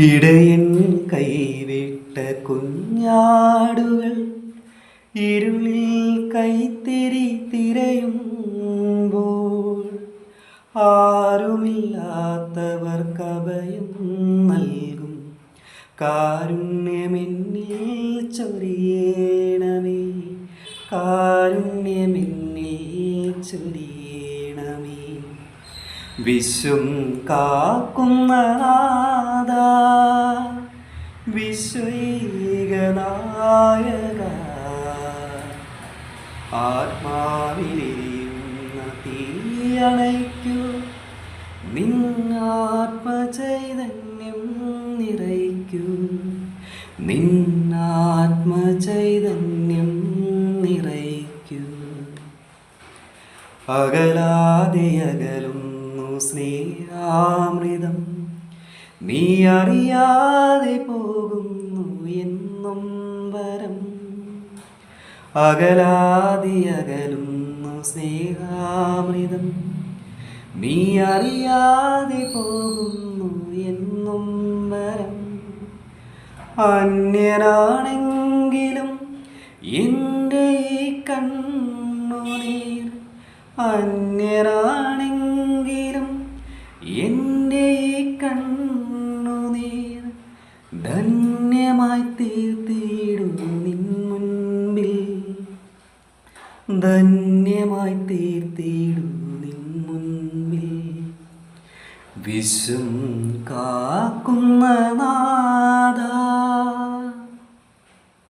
ഇടയൻ കൈവിട്ട കുഞ്ഞാടുകൾ ഇരുളിൽ കൈത്തിരി തിരയുമ്പോൾ ആരുമില്ലാത്തവർക്ക് അഭയം നൽകും. കാരുണ്യമെന്നിൽ ചൊരിയണമേ കാരുണ്യമെന്നിൽ ചൊരിയണമേ. വിശ്വം കാക്കുന്ന നാഥ വിശ്വൈകനായക ആത്മാവിലെയുന്ന തീയണയ്ക്കൂ. നിന്നാത്മചൈതന്യം നിറയ്ക്കൂ. നിന്നാത്മചൈതന്യം നിറയ്ക്കൂ. അകലാതെ അകലുന്നു സ്നേഹാമൃതം. നീ അറിയാതെ പോകുന്നു എന്നും വരം. അകലാതെ അകലുന്നു സ്നേഹാമൃതം. നീ അറിയാതെ പോകുന്നു എന്നും വരം. അന്യനാണെങ്കിലും എന്റെ ഈ കണ്ണുനീർ അന്യനാണെങ്കിലും ധന്യമായി തീർത്തിയിടും നിൻ മുൻപിൽ. ധന്യമായി തീർത്തിയിടും നിൻ മുൻപിൽ. വിശ്വം കാക്കുന്ന നാഥ